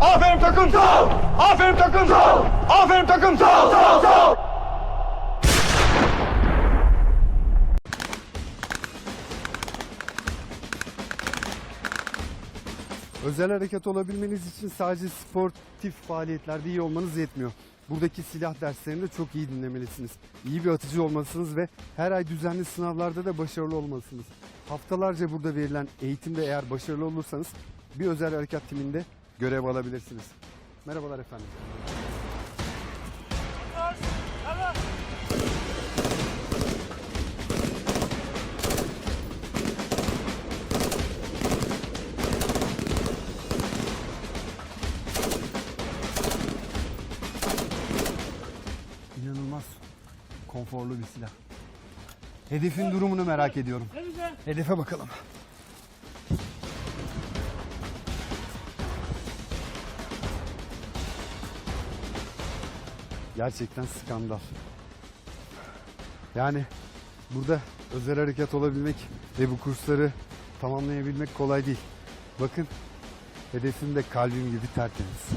Aferin takım. Sağ Aferin takım. Sağ Aferin takım. Sağ sağ sağ. Özel harekat olabilmeniz için sadece sportif faaliyetlerde iyi olmanız yetmiyor. Buradaki silah derslerini de çok iyi dinlemelisiniz. İyi bir atıcı olmalısınız ve her ay düzenli sınavlarda da başarılı olmalısınız. Haftalarca burada verilen eğitimde eğer başarılı olursanız bir özel harekat timinde görev alabilirsiniz. Merhabalar efendim. İnanılmaz konforlu bir silah. Hedefin durumunu merak ediyorum. Hedefe bakalım. Gerçekten skandal. Yani burada özel harekat olabilmek ve bu kursları tamamlayabilmek kolay değil. Bakın hedefim de kalbim gibi tertemiz.